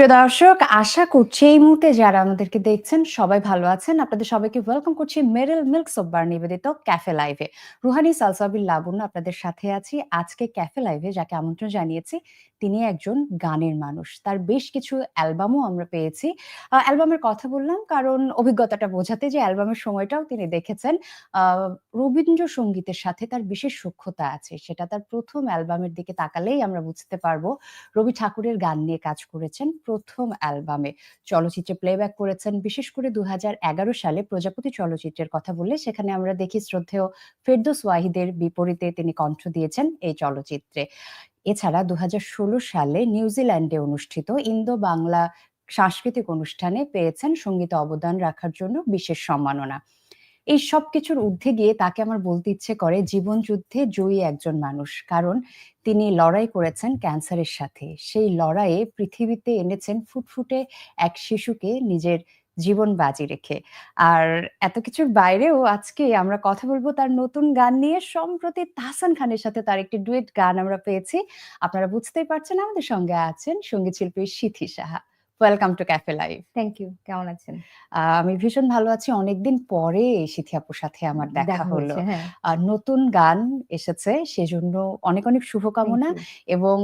প্রিয় দর্শক, আশা করছি এই মুহূর্তে যারা আমাদেরকে দেখছেন, সবাই ভালো আছেন। আপনাদের সবাইকে ওয়েলকাম করছি মেরিল মিল্ক সোপবার নিবেদিত ক্যাফে লাইভে রুহানি সালসাবিল লাবণ্য আপনাদের সাথে আছি। আজকে ক্যাফে লাইভে যাকে আমন্ত্রণ জানিয়েছি, তিনি একজন গানের মানুষ। তার বেশ কিছু অ্যালবামও আমরা পেয়েছি। অ্যালবামের কথা বললাম কারণ অভিজ্ঞতাটা বোঝাতে যে অ্যালবামের সময়টাও তিনি দেখেছেন। রবীন্দ্রসঙ্গীতের সাথে তার বিশেষ সূক্ষ্মতা আছে। সেটা তার প্রথম অ্যালবামের দিকে তাকালেই আমরা বুঝতে পারব। রবি ঠাকুরের গান নিয়ে কাজ করেছেন। প্রথম অ্যালবামে। চলচ্চিত্রে প্লেব্যাক করেছেন, বিশেষ করে দুহাজার এগারো সালে প্রজাপতি চলচ্চিত্রের কথা বললে, সেখানে আমরা দেখি শ্রদ্ধেয় ফেরদৌস ওয়াহিদের বিপরীতে তিনি কণ্ঠ দিয়েছেন এই চলচ্চিত্রে। এছাড়া দু হাজার ষোলো সালে নিউজিল্যান্ডে অনুষ্ঠিত ইন্দো বাংলা সাংস্কৃতিক অনুষ্ঠানে পেয়েছেন সঙ্গীতে অবদান রাখার জন্য বিশেষ সম্মাননা। এই সব কিছুর ঊর্ধ্বে গিয়ে তাকে আমার বলতে ইচ্ছে করে জীবন যুদ্ধে জয়ী একজন মানুষ। কারণ তিনি লড়াই করেছেন ক্যান্সারের সাথে। সেই লড়াইয়ে পৃথিবীতে এনেছেন ফুটফুটে এক শিশুকে নিজের জীবন বাজি রেখে। আর এত কিছুর বাইরেও আজকে আমরা কথা বলব তার নতুন গান নিয়ে। সম্প্রতি তাহসান খানের সাথে তার একটি ডুয়েট গান আমরা পেয়েছি। আপনারা বুঝতেই পারছেন আমাদের সঙ্গে আছেন সংগীত শিল্পী Sithi Saha. Welcome to cafe live thank you কেমন আছেন? আমি ভীষণ ভালো আছি। অনেকদিন পরে সিথি আপুর সাথে আমার দেখা হলো। হ্যাঁ। আর নতুন গান এসেছে সেজন্য অনেক অনেক শুভকামনা এবং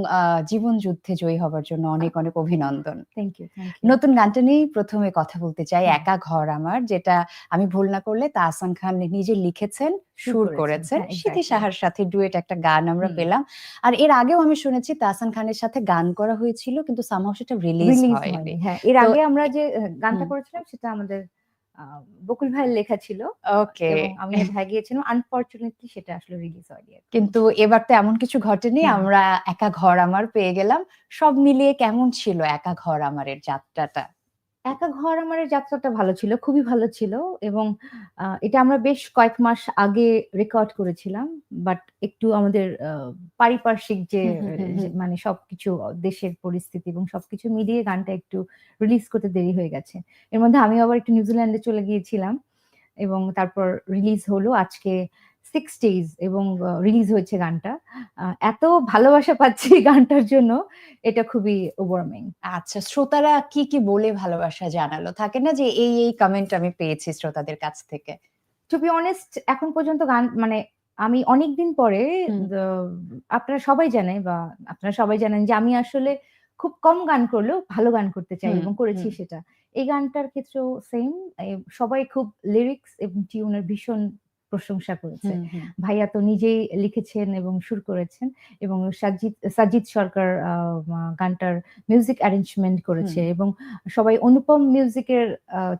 জীবন যুদ্ধে জয়ী হবার জন্য অনেক অনেক অভিনন্দন। থ্যাংক ইউ নতুন গানটা নিয়েই প্রথমে কথা বলতে চাই। একা ঘর আমার যেটা আমি ভুল না করলে তা আসান খান নিজে লিখেছেন। সুর করেছেন, করেছেন হ্যাঁ, exactly. সাহার সাথে ডুয়েট একটা গান আমরা পেলাম। আর এর আগেও আমি শুনেছি তাহসান খানের সাথে গান করা হয়েছিল কিন্তু সামহাও সেটা রিলিজ হয়নি। হ্যাঁ। এর আগে আমরা যে গানটা করেছিলাম সেটা আমাদের বকুল ভাইয়ের লেখা ছিল। ওকে। আমি ভাই গিয়েছিলাম। আনফরচুনেটলি সেটা আসলে রিলিজ হয়নি কিন্তু এবার তো এমন কিছু ঘটেনি আমরা একা ঘর আমার পেয়ে গেলাম। সব মিলিয়ে কেমন ছিল একা ঘর আমারের যাত্রাটা? একা ঘর আমার যাত্রাটা ভালো ছিল খুবই ভালো ছিল এবং এটা আমরা বেশ কয়েক মাস আগে রেকর্ড করেছিলাম বাট একটু আমাদের পারিপার্শ্বিক যে মানে সবকিছু দেশের পরিস্থিতি এবং সবকিছু মিলিয়ে গানটা একটু রিলিজ করতে দেরি হয়ে গেছে। এর মধ্যে আমি আবার একটু নিউজিল্যান্ডে চলে গিয়েছিলাম এবং তারপর রিলিজ হলো। আজকে সিক্স ডেজ এবং রিলিজ হয়েছে গানটা। এত ভালোবাসা পাচ্ছি গানটার জন্য এটা খুবই ওভারমিং আচ্ছা শ্রোতারা কি কি বলে ভালোবাসা জানালো? থাকে না যে এই এই কমেন্ট আমি পেয়েছি শ্রোতাদের কাছ থেকে? টু বি অনেস্ট এখন পর্যন্ত গান মানে আমি অনেকদিন পরে আপনারা সবাই জানেন বা আপনারা সবাই জানেন যে আমি আসলে খুব কম গান করলেও ভালো গান করতে চাই এবং করেছি সেটা। এই গানটার ক্ষেত্রেও সেম সবাই খুব লিরিক্স এবং টিউনের ভীষণ প্রশংসা করেছে। ভাইয়া তো নিজেই লিখেছেন এবং সুর করেছেন এবং সাজিদ সাজিদ সরকার গানটার মিউজিক অ্যারেঞ্জমেন্ট করেছে এবং সবাই অনুপম মিউজিকের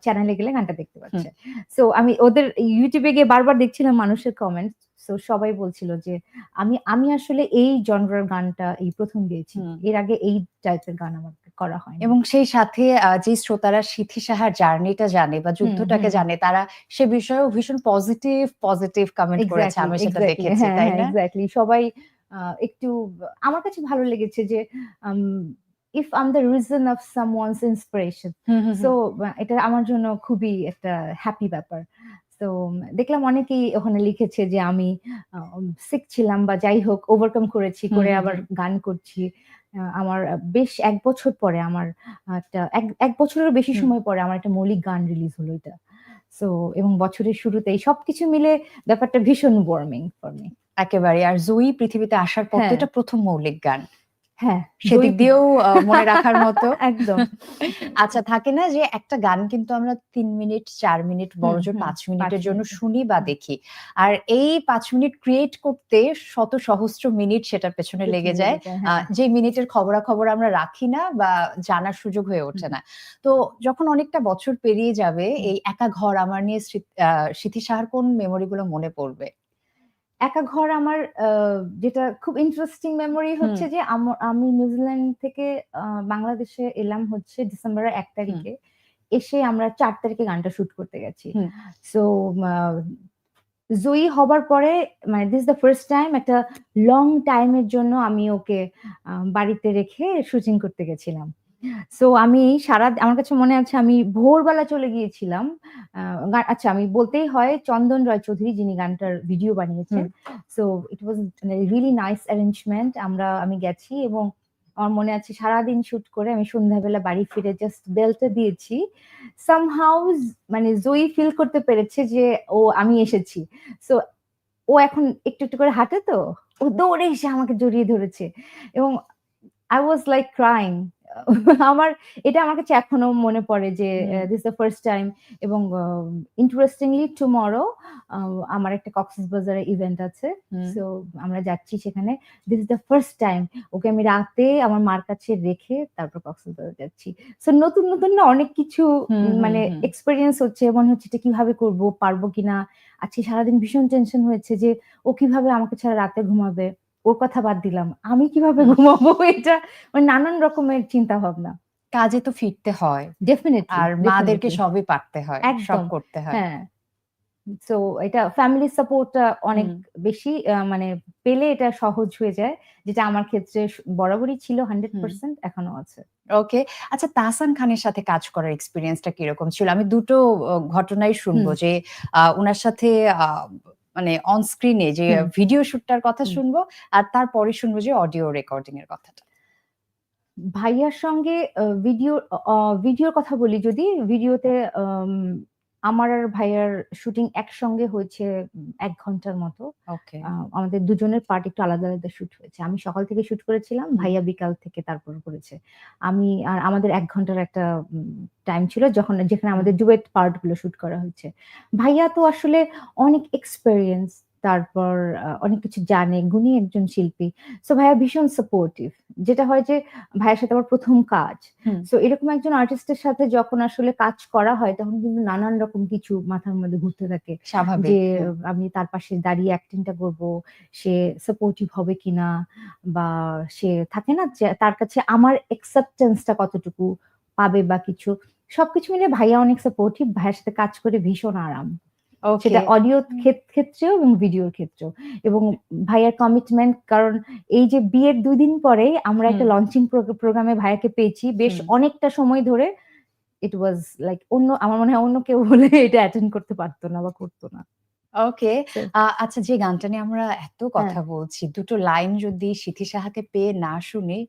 চ্যানেলে গেলে গানটা দেখতে পাচ্ছে। সো আমি ওদের ইউটিউবে গিয়ে বারবার দেখছিলাম মানুষের কমেন্ট সো সবাই বলছিল যে আমি আমি আসলে এই জনরার গানটা এই প্রথম গেয়েছি। এর আগে এই টাইপের গান আমার করা হয় এবং সেই সাথে যে শ্রোতারা সিথি সাহার জার্নিটা জানে বা যুদ্ধটাকে জানে তারা সে বিষয়েও ভীষণ পজিটিভ পজিটিভ কমেন্ট করেছে আমি সেটা দেখেছি হ্যাঁ, তাই না? এক্স্যাক্টলি সবাই একটু আমার কাছে ভালো লেগেছে যে if um the reason of some one's inspiration so. এটা আমার জন্য খুবই একটা হ্যাপি ব্যাপার। তো দেখলাম অনেকেই ওখানে লিখেছে যে আমি সিক ছিলাম বা যাই হোক ওভারকাম করেছি করে আবার গান করছি। আমার বেশ এক বছর পরে আমার একটা এক- এক বছরেরও বেশি সময় পরে আমার একটা মৌলিক গান রিলিজ হলো এটা। সো এবং বছরের শুরুতেই সবকিছু মিলে ব্যাপারটা ভীষণ ওয়ার্মিং ফর মি একেবারে আর জয়ী পৃথিবীতে আসার পর হ্যাঁ। এটা প্রথম মৌলিক গান। হ্যাঁ সেদিক দিয়েও মনে রাখার মতো। একদম। আচ্ছা থাকে না যে একটা গান কিন্তু আমরা তিন মিনিট চার মিনিট বড় জোর পাঁচ মিনিটের জন্য শুনি বা দেখি। আর এই পাঁচ মিনিট ক্রিয়েট করতে শত সহস্র মিনিট সেটার পেছনে লেগে যায়। হ্যাঁ। যে মিনিটের খবরাখবর আমরা রাখি না বা জানার সুযোগ হয়ে ওঠে না। তো যখন অনেকটা বছর পেরিয়ে যাবে এই একা ঘর আমার নিয়ে স্মৃত- সাহার কোন মেমোরি গুলো মনে পড়বে? একা ঘর আমার যেটা খুব ইন্টারেস্টিং মেমোরি হচ্ছে যে আম- আমি নিউজিল্যান্ড থেকে বাংলাদেশে এলাম হচ্ছে ডিসেম্বরের এক তারিখে। এসে আমরা চার তারিখে গানটা শুট করতে গেছি। সো জয়ী হবার পরে মানে দিস দ্য ফার্স্ট টাইম একটা লং টাইমের জন্য আমি ওকে বাড়িতে রেখে শুটিং করতে গেছিলাম। সো আমি সারা আমার কাছে মনে আছে আমি ভোরবেলা চলে গিয়েছিলাম। আচ্ছা আমি বলতেই হয় চন্দন রায় চৌধুরী যিনি গানটার ভিডিও বানিয়েছেন। So it was really nice arrangement আমরা আমি গেছি এবং আমার মনে আছে সারাদিন শুট করে আমি সন্ধ্যাবেলা বাড়ি ফিরে জাস্ট বেলটা দিয়েছি। সামহাউ মানে জয়ী ফিল করতে পেরেছে যে ও আমি এসেছি। সো ও এখন একটু একটু করে হাঁটে তো? ও দৌড়ে এসে আমাকে জড়িয়ে ধরেছে। এবং আই ওয়াজ লাইক ক্রাইং আমার এটা আমার কাছে এখনও মনে পড়ে যে দিস দ্য ফার্স্ট টাইম এবং ইন্টারেস্টিংলি টুমরো আমার একটা কক্সেস বাজারে ইভেন্ট আছে। সো আমরা যাচ্ছি সেখানে। This is the first time okay আমি রাতে আমার মার কাছে রেখে তারপর কক্সেস বাজার যাচ্ছি। সো নতুন নতুন না অনেক কিছু মানে। এক্সপিরিয়েন্স হচ্ছে। মনে হচ্ছে এটা কীভাবে করব পারব কিনা? আজকে সারাদিন ভীষণ টেনশন হয়েছে যে ও কীভাবে আমাকে ছাড়া রাতে ঘুমাবে? ওর কথা বাদ দিলাম। আমি কীভাবে ঘুমাবো? এটা মানে নানান রকমের চিন্তা ভাবনা কাজে তো ফিরতে হয়। ডেফিনেটলি আর মাদেরকে সবই পারতে হয় সব একদম। করতে হয়। হ্যাঁ। সো এটা ফ্যামিলি সাপোর্টটা অনেক বেশি মানে পেলে এটা সহজ হয়ে যায় যেটা আমার ক্ষেত্রে বরাবরই ছিল হান্ড্রেড পার্সেন্ট এখনও আছে। ওকে আচ্ছা তাহসান খানের সাথে কাজ করার এক্সপিরিয়েন্সটা কীরকম ছিল? আমি দুটো ঘটনাই শুনব যে ওনার সাথে আহ, মানে অন স্ক্রিনে যে ভিডিও শুটটার কথা শুনব আর তারপরে শুনব যে অডিও রেকর্ডিং এর কথাটা। ভাইয়ার সঙ্গে ভিডিও ভিডিওর কথা বলি যদি ভিডিওতে আমার আর ভাইয়ার শুটিং একসঙ্গে হয়েছে এক ঘণ্টার মতো। আমাদের দুজনের পার্ট একটু আলাদা আলাদা শুট হয়েছে। আমি সকাল থেকে শুট করেছিলাম ভাইয়া বিকাল থেকে তারপর করেছে। আমি আর আমাদের এক ঘণ্টার একটা টাইম ছিল যখন যেখানে আমাদের ডুয়েট পার্টগুলো শুট করা হয়েছে। ভাইয়া তো আসলে অনেক এক্সপেরিয়েন্স তারপর অনেক কিছু জানে গুণী একজন শিল্পী। সো ভাইয়া ভীষণ সাপোর্টিভ যেটা হয় যে ভাইয়ের সাথে আমার প্রথম কাজ। সো এরকম একজন আর্টিস্টের সাথে যখন আসলে কাজ করা হয় তখন কিন্তু নানান রকম কিছু মাথার মধ্যে ঘুরতে থাকে। যে আমি তার পাশে দাঁড়িয়ে অ্যাক্টিংটা করব সে সাপোর্টিভ হবে কিনা বা সে থাকে না তার কাছে আমার অ্যাকসেপ্টেন্সটা কতটুকু পাবে বা কিছু সবকিছু মিলে ভাইয়া অনেক সাপোর্টিভ ভাইয়ের সাথে কাজ করে ভীষণ আরাম। সেটা অডিও ক্ষেত্রেও এবং ভিডিওর ক্ষেত্রেও। এবং ভাইয়ার কমিটমেন্ট কারণ এই যে বিয়ের দুই দিন পরে আমরা একটা লঞ্চিং প্রোগ্রামে ভাইয়াকে পেয়েছি বেশ অনেকটা সময় ধরে ইট ওয়াজ লাইক অন্য আমার মনে হয় অন্য কেউ বলে এটা অ্যাটেন্ড করতে পারতো না বা করতো না। ওকে So- আচ্ছা যে গানটা নিয়ে আমরা এত কথা বলছি দুটো লাইন যদি সিথি সাহাকে পেয়ে না শুনি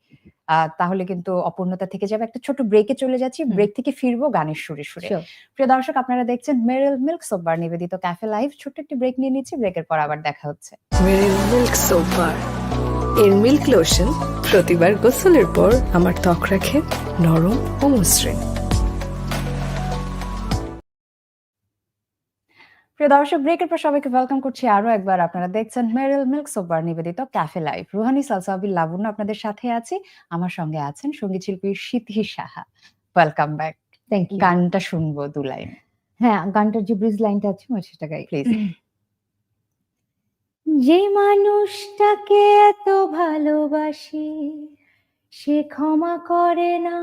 আহ, তাহলে কিন্তু অপূর্ণতা থেকে যাবে। একটা ছোট ব্রেকে চলে যাচ্ছি হুম। ব্রেক থেকে ফিরবো গানের সুরে সুরে। Sure. প্রিয় দর্শক আপনারা দেখছেন মেরিল মিল্ক সোববার নিবেদিত ক্যাফে লাইভ ছোট্ট একটি ব্রেক নিয়ে নিচ্ছি ব্রেকের পর আবার দেখা হচ্ছে। মেরিল মিল্ক সোপার এর মিল্ক লোশন প্রতিবার গোসলের পর আমার ত্বক রাখে নরম ও মসৃণ। প্রিয় দর্শক ব্রেকের পর সবাইকে ওয়েলকাম করছি আরও একবার। আপনারা দেখছেন মেরিল মিল্ক সোববার নিবেদিত ক্যাফে লাইভ রুহানি সালসাবিল লাবণ্য আপনাদের সাথে আছি। আমার সঙ্গে আছেন সংগীত শিল্পী Siddhi Saha. Welcome back thank you গানটা শুনব দু লাইন। হ্যাঁ গানটার যে ব্রিজ লাইনটা আছে আমি সেটা গাই। প্লিজ যে মানুষটাকে এত ভালোবাসি সে ক্ষমা করে না।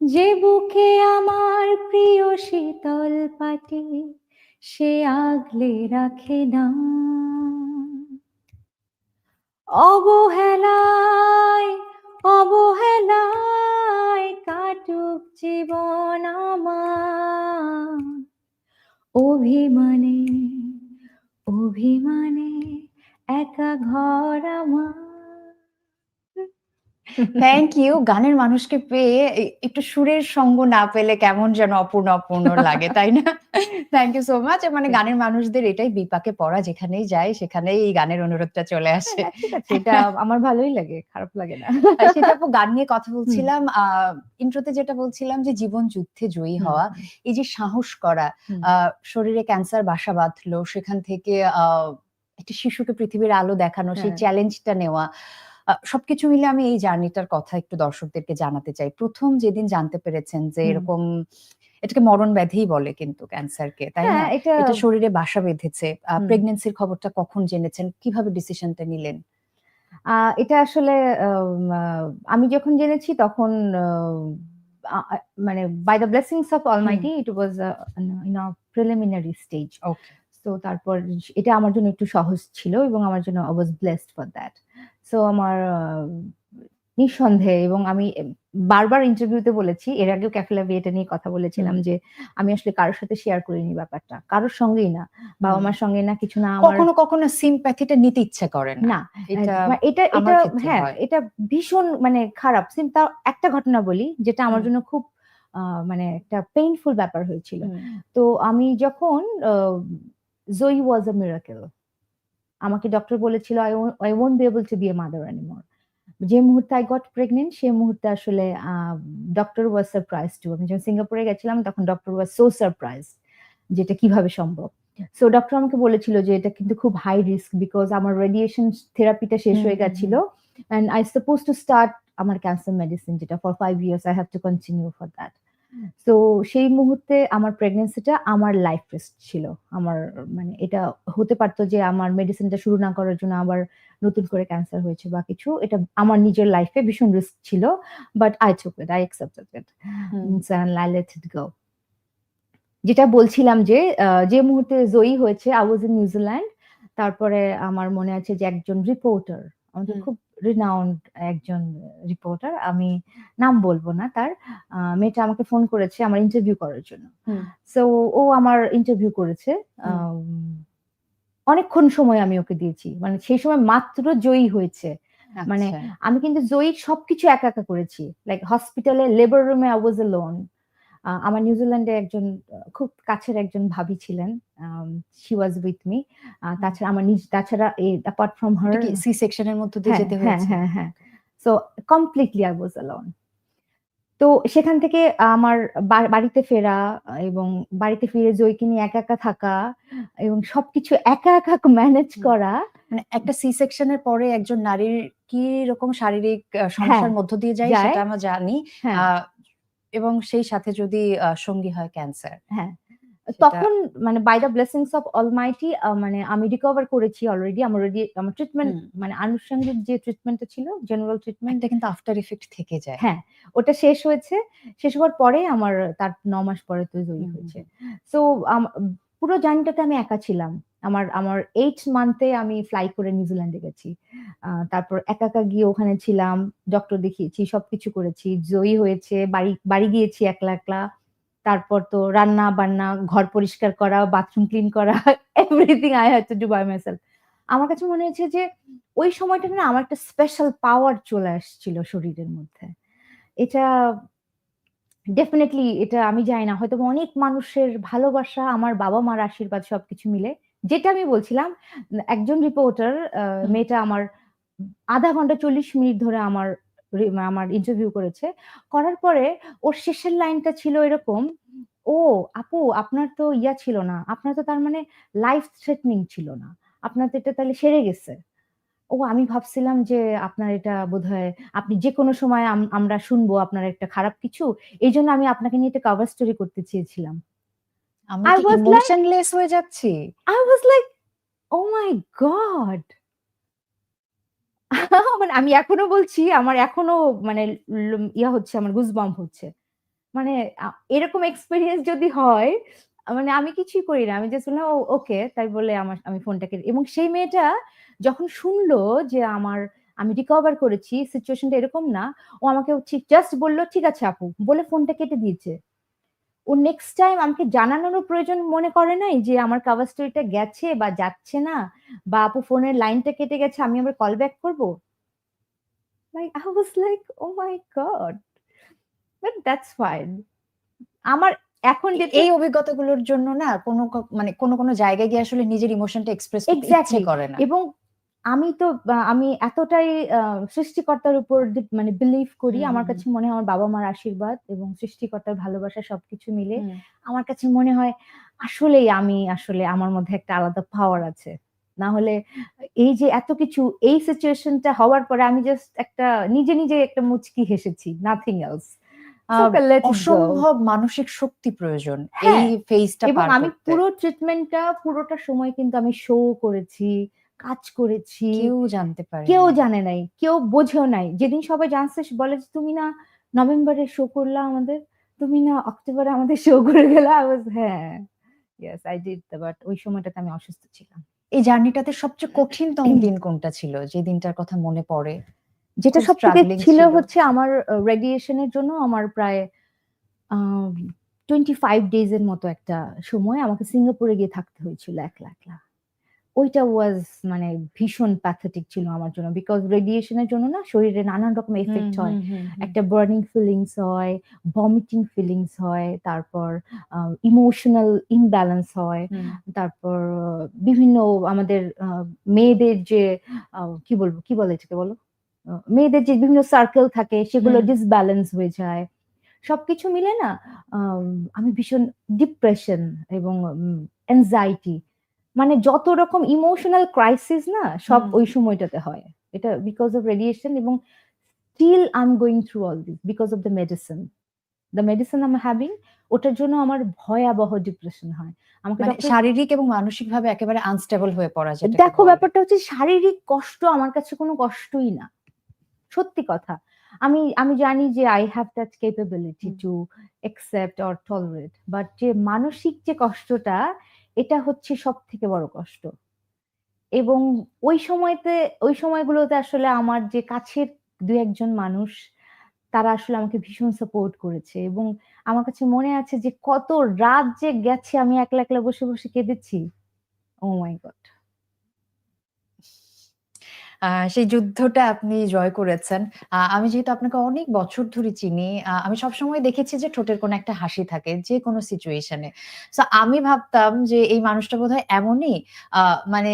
যে বুকে আমার প্রিয় শীতল পাটি, সে আগলে রাখে না। অবহেলায় অবহেলায় কাটুক জীবন আমার। অভিমানে অভিমানে একা ঘর আমার। থ্যাংক ইউ গানের মানুষকে পেয়ে একটু সুরের সঙ্গ না পেলে কেমন যেন অপূর্ণ অপূর্ণ লাগে তাই না? থ্যাংক ইউ সো মাচ মানে গানের মানুষদের এটাই বিপাকে পড়া যেখানেই যায় সেখানেই এই গানের অনুরোধটা চলে আসে। হ্যাঁ, এটা আমার ভালোই লাগে খারাপ লাগে না। সেটা আপু গান নিয়ে কথা বলছিলাম আহ ইন্ট্রোতে যেটা বলছিলাম যে জীবন যুদ্ধে জয়ী হওয়া এই যে সাহস করা আহ, শরীরে ক্যান্সার বাসা বাঁধলো সেখান থেকে আহ, একটা শিশুকে পৃথিবীর আলো দেখানো সেই হ্যাঁ। চ্যালেঞ্জটা নেওয়া সবকিছু মিলে আমি এই জার্নিটার কথা একটু দর্শকদেরকে জানাতে চাই। প্রথম যেদিন জানতে পেরেছেন যে এরকম এটাকে মরণ ব্যাধিই বলে কিন্তু ক্যান্সারকে তাই না? হ্যাঁ এটা শরীরে বাসা বেঁধেছে। প্রেগনেন্সির খবরটা কখন জেনেছেন? কীভাবে ডিসিশনটা নিলেন? এটা আসলে আমি যখন জেনেছি তখন মানে by the blessings of almighty it was in a preliminary stage okay তো তারপর এটা আমার জন্য একটু সহজ ছিল এবং আমার জন্য I was blessed for that so আমার নিঃসন্দেহে এবং আমি বারবার ইন্টারভিউতে বলেছি এর আগেও ক্যাফেলা এটা নিয়ে কথা বলেছিলাম যে আমি আসলে কারোর সাথে শেয়ার করিনি ব্যাপারটা। কারোর সঙ্গেই না বাবা মার সঙ্গে না কিছু না আমার কখনো কখনো সিম্প্যাথিটা নিতে ইচ্ছে করে না। এটা মানে এটা হ্যাঁ এটা ভীষণ মানে খারাপ। সিম তাও একটা ঘটনা বলি যেটা আমার জন্য খুব আহ, মানে একটা পেইনফুল ব্যাপার হয়েছিল। তো আমি যখন জয়ী ওয়াজ আ মিরাকেল আমাকে ডক্টর বলেছিল I won't be able to be a mother anymore যে মুহূর্তে আই গট প্রেগনেন্ট সেই মুহূর্তে আসলে ডক্টর ওয়াজ সারপ্রাইজ টু আমি যখন সিঙ্গাপুরে গেছিলাম তখন ডক্টর ওয়াজ সো সারপ্রাইজ যেটা কীভাবে সম্ভব। সো ডক্টর আমাকে বলেছিল যে এটা কিন্তু খুব হাই রিস্ক বিকজ আমার রেডিয়েশন থেরাপিটা শেষ হয়ে গেছিল and I suppose to start আমার ক্যান্সার মেডিসিন যেটা for five years I have to continue for that তো সেই মুহূর্তে আমার প্রেগনেন্সিটা আমার লাইফ রিস্ক ছিল। আমার মানে এটা হতে পারতো যে আমার মেডিসিনটা শুরু না করার জন্য আবার নতুন করে ক্যান্সার হয়েছে বা কিছু এটা আমার নিজের লাইফে ভীষণ রিস্ক ছিল but I took it I accepted it. I let it go যেটা বলছিলাম যে যে মুহূর্তে জয়ী হয়েছে আই ওয়াজ ইন নিউজিল্যান্ড তারপরে আমার মনে আছে যে একজন রিপোর্টার আমাদের খুব রিনাউন্ড একজন রিপোর্টার আমি নাম বলব না তার মেয়েটা আমাকে ফোন করেছে আমার ইন্টারভিউ করার জন্য সো ও আমার ইন্টারভিউ করেছে। অনেকক্ষণ সময় আমি ওকে দিয়েছি মানে সেই সময় মাত্র জয়ী হয়েছে মানে আচ্ছা। আমি কিন্তু জয়ী সবকিছু একা একা করেছি লাইক হসপিটালে লেবার রুমে আই ওয়াজ লোন আমার নিউজিল্যান্ডে একজন খুব কাছের একজন ভাবি ছিলেন শি ওয়াজ উইথ মি তাছাড়া আমার নিজ তাছাড়া অ্যাপার্ট ফ্রম হার সি সেকশনের মধ্যে দিয়ে হ্যাঁ যেতে হ্যাঁ হয়েছে? হ্যাঁ হ্যাঁ। So completely I was alone তো সেখান থেকে আমার বাড়িতে ফেরা এবং বাড়িতে ফিরে জয়কে নিয়ে একা একা থাকা এবং সবকিছু একা একা ম্যানেজ করা। মানে একটা সি সেকশনের পরে একজন নারীর কি রকম শারীরিক সমস্যার মধ্য দিয়ে যায়। সেটা আমরা জানি। হ্যাঁ। এবং সেই সাথে যদি সঙ্গী হয় ক্যান্সার হ্যাঁ। তখন মানে by the blessings of almighty মানে আমি রিকভার করেছি অলরেডি আমার অলরেডি আমার ট্রিটমেন্ট মানে আনুষঙ্গিক যে ট্রিটমেন্টটা ছিল জেনারেল ট্রিটমেন্টটা কিন্তু আফটার ইফেক্ট থেকে যায়। হ্যাঁ ওটা শেষ হয়েছে। শেষ হওয়ার পরে আমার তার ন মাস পরে তো জয়ী হয়েছে। সো পুরো জার্নিটাতে আমি একা ছিলাম। আমার আমার এইট মান্থে আমি ফ্লাই করে নিউজিল্যান্ডে গেছি। তারপর একা একা গিয়ে ওখানে ছিলাম ডক্টর দেখিয়েছি, সবকিছু করেছি। জয়ী হয়েছে, বাড়ি বাড়ি গিয়েছি একলা একলা। তারপর তো রান্না বান্না, ঘর পরিষ্কার করা বাথরুম ক্লিন করা everything I had to do by myself আমার কাছে মনে হয়েছে যে ওই সময়টা না আমার একটা স্পেশাল পাওয়ার চলে আসছিল শরীরের মধ্যে। এটা ডেফিনেটলি এটা আমি জানি না। হয়তো অনেক মানুষের ভালোবাসা আমার বাবা মার আশীর্বাদ সবকিছু মিলে। যেটা আমি বলছিলাম একজন রিপোর্টার। মেয়েটা আমার আধা ঘণ্টা চল্লিশ মিনিট ধরে আমার আমার ইন্টারভিউ করেছে। করার পরে ওর শেষের লাইনটা ছিল এরকম ও আপু আপনার তো ইয়া ছিল না। আপনার তো তার মানে লাইফ থ্রেটনিং ছিল না। আপনার তো এটা তাহলে সেরে গেছে। ও আমি ভাবছিলাম যে আপনার এটা বোধহয় আপনি যে কোনো সময় আম- আমরা শুনব আপনার একটা খারাপ কিছু এই জন্য আমি আপনাকে নিয়ে একটা কভার স্টোরি করতে চেয়েছিলাম। আমি I কি was like- ইমোশনলেস হয়ে যাচ্ছি? I was like oh my God মানে আমি এখনও বলছি আমার এখনও মানে ল- ইয়া হচ্ছে আমার গুজবাম্প হচ্ছে। মানে আ- এরকম এক্সপিরিয়েন্স যদি হয় মানে আমি কিছুই করি না আমি জাস্ট বললাম ওকে তাই বলে আমার আমি ফোনটাকে এবং সেই মেয়েটা যখন শুনলো যে আমার আমি রিকভার করেছি সিচুয়েশনটা এরকম না ও আমাকে ঠিক জাস্ট বলল ঠিক আছে আপু। বলে ফোনটা কেটে দিয়েছে। ও নেক্সট টাইম আমাকে জানানোর প্রয়োজন মনে করে নাই যে আমার কাভার স্টোরিটা গেছে বা যাচ্ছে না বা আপু ফোনের লাইনটা কেটে গেছে আমি আবার কল ব্যাক করব? Like I was like oh my God but that's fine আমার এখন এই অভিজ্ঞতাগুলোর জন্য না কোনো মানে কোনো কোনো জায়গায় গিয়ে আসলে নিজের ইমোশনটা এক্সপ্রেস করতে করে না। এবং আমি তো আমি এতটাই সৃষ্টিকর্তার উপর মানে বিলিভ করি। আমার কাছে মনে হয় আমার বাবা মার আশীর্বাদ এবং সৃষ্টিকর্তার ভালোবাসা সবকিছু মিলে। আমার কাছে মনে হয় আসলেই আমি আসলে আমার মধ্যে একটা আলাদা পাওয়ার আছে। না হলে এই যে এত কিছু এই সিচুয়েশনটা হওয়ার পরে আমি জাস্ট একটা নিজে নিজে একটা মুচকি হেসেছি নাথিং এলস অসম্ভব মানসিক শক্তি প্রয়োজন হ্যাঁ, এই ফেজটা এবং আমি পুরো ট্রিটমেন্টটা পুরোটা সময় কিন্তু আমি শো করেছি। কাজ করেছি। কেউ জানতে পারে কেউ জানে নাই কেউ বোঝেও নাই। যেদিন সবাই জানছে বলে যে তুমি না নভেম্বরে শো করলা আমাদের তুমি না অক্টোবরে আমাদের শো করে গেলা? হ্যাঁ ইয়েস আই ডিড বাট ওই সময়টাতে আমি অসুস্থ ছিলাম। এই জার্নিটাতে সবচেয়ে কঠিনতম দিন কোনটা ছিল? যে দিনটার কথা মনে পড়ে? যেটা সব থেকে ছিল। হচ্ছে আমার রেডিয়েশনের জন্য আমার প্রায় টোয়েন্টি ফাইভ ডেজ এর মতো একটা সময় আমাকে সিঙ্গাপুরে গিয়ে থাকতে হয়েছিল একলা একলা। ওইটা ওয়াজ মানে ভীষণ প্যাথেটিক ছিল আমার জন্য বিকজ রেডিয়েশনের জন্য না শরীরে নানান রকম এফেক্ট হয়। একটা বার্নিং ফিলিংস হয় ভমিটিং ফিলিংস হয় তারপর ইমোশনাল ইমব্যালেন্স হয় তারপর বিভিন্ন আমাদের মেয়েদের যে কি বলব কি বলে এটাকে বলো? মেয়েদের যে বিভিন্ন সার্কেল থাকে সেগুলো। ডিসব্যালেন্স হয়ে যায়। সবকিছু মিলে না আম, আমি ভীষণ ডিপ্রেশন এবং এনজাইটি মানে যত রকম ইমোশনাল ক্রাইসিস না সব ওই সময়টাতে হয়। এটা বিকজ অফ রেডিয়েশন এবং still I am going through all this because of the medicine the medicine I'm having ওটার জন্য আমার ভয়াবহ ডিপ্রেশন হয়। আমাকে মানে শারীরিক এবং মানসিক ভাবে একেবারে আনস্টেবল হয়ে পড়া যেটা দেখো ব্যাপারটা হচ্ছে শারীরিক কষ্ট আমার কাছে কোনো কষ্টই না। সত্যি কথা। আমি আমি জানি যে I have that capability hmm. To accept or tolerate but যে মানসিক যে কষ্টটা এটা হচ্ছে সব থেকে বড় কষ্ট। এবং ওই সময়তে, ওই সময়গুলোতে আসলে আমার যে কাছের দু একজন মানুষ, তারা আসলে আমাকে ভীষণ সাপোর্ট করেছে এবং আমার কাছে মনে আছে যে কত রাত যে গেছে আমি একলা একলা বসে বসে কেঁদেছি। ও মাই গড আহ, সেই যুদ্ধটা আপনি জয় করেছেন। আমি যেহেতু আপনাকে অনেক বছর ধরে চিনি আমি সবসময় দেখেছি যে ঠোঁটের কোনো একটা হাসি থাকে যে কোনো সিচুয়েশনে তো আমি ভাবতাম যে এই মানুষটা বোধহয় এমনই মানে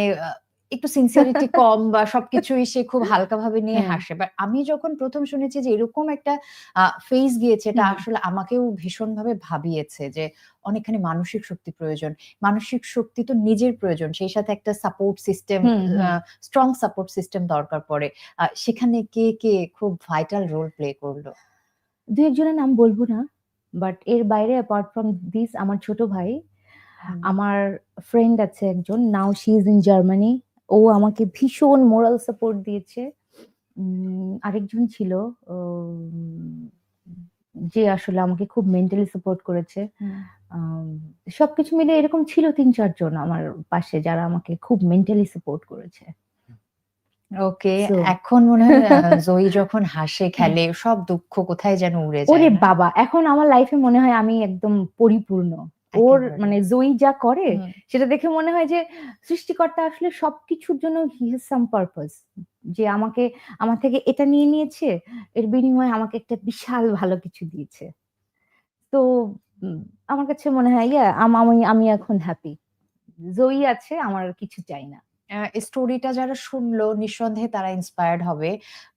একটু সিনসিয়ারিটি কম বা সবকিছুই সে খুব হালকাভাবে নিয়ে হ্যাঁ। হাসে। বাট আমি যখন প্রথম শুনেছি যে এরকম একটা ফেস গিয়েছে এটা আসলে আমাকেও ভীষণভাবে ভাবিয়েছে যে অনেকখানি মানসিক শক্তি প্রয়োজন। মানসিক শক্তি তো নিজের প্রয়োজন সেই সাথে একটা support system. Strong support system দরকার পড়ে। সেখানে কে কে খুব ভাইটাল রোল প্লে করল? দু একজনের নাম বলব না বাট এর বাইরে অ্যাপার্ট ফ্রম দিস আমার ছোট ভাই আমার ফ্রেন্ড আছে একজন now she is in Germany ও আমাকে ভীষণ মোরাল সাপোর্ট দিয়েছে। আরেকজন ছিল যে আসলে আমাকে খুব মেন্টালি সাপোর্ট করেছে। সবকিছু মিলে এরকম ছিল তিন চারজন আমার পাশে যারা আমাকে খুব মেন্টালি সাপোর্ট করেছে। ওকে এখন মনে হয় জয়ী যখন হাসে খেলে সব দুঃখ কোথায় যেন উড়ে যায় ওরে বাবা এখন আমার লাইফে মনে হয় আমি একদম পরিপূর্ণ। ওর মানে জয়ী যা করে সেটা দেখে মনে হয় যে সৃষ্টিকর্তা আসলে সবকিছুর জন্য হি হ্যাজ সাম পারপাস। যে আমাকে আমার থেকে এটা নিয়ে নিয়েছে এর বিনিময়ে আমাকে একটা বিশাল ভালো কিছু দিয়েছে। তো আমার কাছে মনে হয় ইয়া আম- আমি আমি এখন হ্যাপি জয়ী আছে আমার আর কিছু চাই না। স্টোরিটা যারা শুনলো নিঃসন্দেহে তারা ইন্সপায়ার্ড হবে।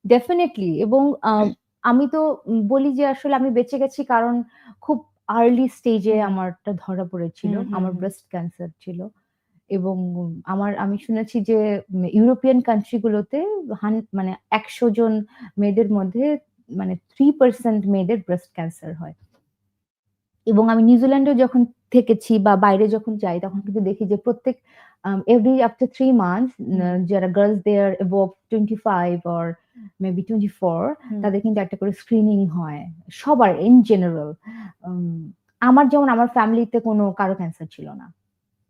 ডেফিনেটলি এবং আহ, আমি তো বলি যে আসলে আমি বেঁচে গেছি কারণ খুব আর্লি স্টেজে আমারটা ধরা পড়েছিল আমার ব্রেস্ট ক্যান্সার ছিল এবং আমার আমি শুনেছি যে ইউরোপিয়ান কান্ট্রিগুলোতে মানে একশো জন মেয়েদের মধ্যে মানে থ্রি পার্সেন্ট মেয়েদের ব্রেস্ট ক্যান্সার হয়। এবং আমি নিউজিল্যান্ডে যখন থেকেছি বা বাইরে যখন যাই তখন কিন্তু দেখি যে প্রত্যেক every after three months hmm. যারা girls they're above twenty five or maybe twenty four. তাদের কিন্তু একটা করে স্ক্রিনিং হয় সবার ইন জেনারেল আমার যেমন আমার ফ্যামিলিতে কোনো কারও ক্যান্সার ছিল না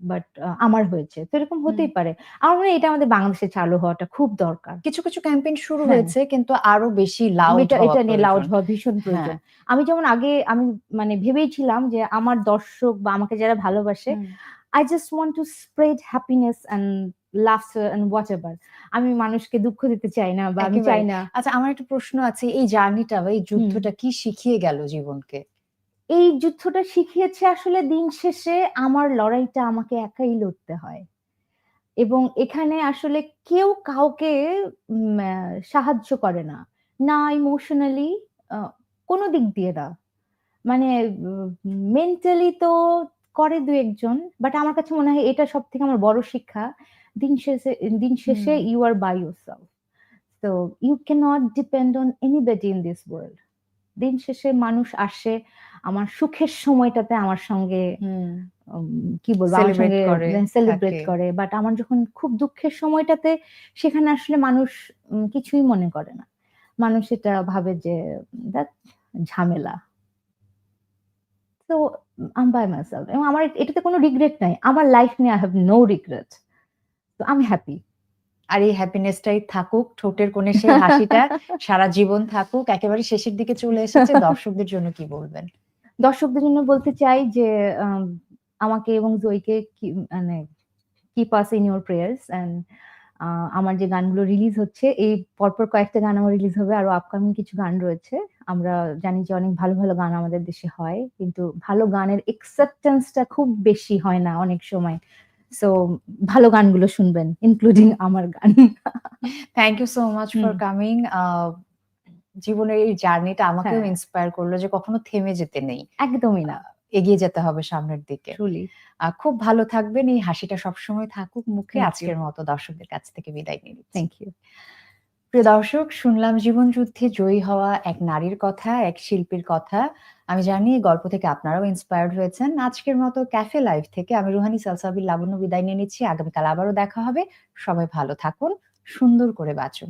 বাট আমার হয়েছে তো এরকম হতেই পারে। আমার মনে হয় এটা আমাদের বাংলাদেশে চালু হওয়াটা খুব দরকার। কিছু কিছু ক্যাম্পেইন শুরু হ্যাঁ। হয়েছে কিন্তু আরও বেশি লাউড এটা এটা নিয়ে লাউড হওয়া ভীষণ প্রয়োজন। আমি যেমন আগে আমি মানে ভেবেইছিলাম যে আমার দর্শক বা আমাকে যারা ভালোবাসে I just want to spread happiness and laughter and whatever আমি মানুষকে দুঃখ দিতে চাই না বা আমি চাই না। আচ্ছা আমার একটা প্রশ্ন আছে এই জার্নিটা বা এই যুদ্ধটা কি শিখিয়ে গেল জীবনকে? এই যুদ্ধটা শিখিয়েছে আসলে দিন শেষে আমার লড়াইটা আমাকে একাই লড়তে হয়। এবং এখানে আসলে কেউ কাউকে সাহায্য করে না। না ইমোশনালি কোনো দিক দিয়ে না। মানে মেন্টালি তো করে দু একজন বাট আমার কাছে মনে হয় এটা সব থেকে আমার বড় শিক্ষা। দিন শেষে দিন শেষে you are by yourself তো you can not depend on anybody in this world দিন শেষে মানুষ আসে আমার সুখের সময়টাতে আমার সঙ্গে কি বলব আমার সঙ্গে সেলিব্রেট করে। বাট আমার যখন খুব দুঃখের সময়টাতে সেখানে আসলে মানুষ কিছুই মনে করে না। মানুষ এটা ভাবে যে ঝামেলা। তো আম বাই মাইসেলফ এবং আমার এটাতে কোনো রিগ্রেট নাই। আমার লাইফ নিয়ে আই হ্যাভ নো রিগ্রেট তো আমি হ্যাপি আর এই হ্যাপিনেসটাই থাকুক ঠোঁটের কোণে সেই হাসিটা সারা জীবন থাকুক একেবারে শেষের দিকে চলে এসেছে। দর্শকদের জন্য কি বলবেন? দর্শকদের জন্য বলতে চাই যে আম, আমাকে এবং জয়কে মানে keep us in your prayers and আমার যে গানগুলো রিলিজ হচ্ছে এই পরপর কয়েকটা গান আমার রিলিজ হবে আরও আপকামিং কিছু গান রয়েছে। আমরা জানি যে অনেক ভালো ভালো গান আমাদের দেশে হয় কিন্তু ভালো গানের একসেপ্টেন্সটা খুব বেশি হয় না অনেক সময়। সো ভালো গানগুলো শুনবেন ইনক্লুডিং আমার গান। Thank you so much for. Coming জীবনের এই জার্নিটা আমাকেও হ্যাঁ। ইন্সপায়ার করল যে কখনো থেমে যেতে নেই। একদমই না। এগিয়ে যেতে হবে সামনের দিকে। খুব ভালো থাকবেন এই হাসিটা সবসময় থাকুক মুখে আজকের মতো দর্শকদের কাছ থেকে বিদায় নিয়ে নিচ্ছি। থ্যাংক ইউ প্রিয় দর্শক শুনলাম জীবন যুদ্ধে জয়ী হওয়া এক নারীর কথা এক শিল্পীর কথা। আমি জানি এই গল্প থেকে আপনারাও ইন্সপায়ার্ড হয়েছেন। আজকের মতো ক্যাফে লাইভ থেকে আমি রুহানি সালসাবির লাবণ্য বিদায় নিয়ে নিচ্ছি। আগামীকাল আবারও দেখা হবে। সবাই ভালো থাকুন সুন্দর করে বাঁচুন।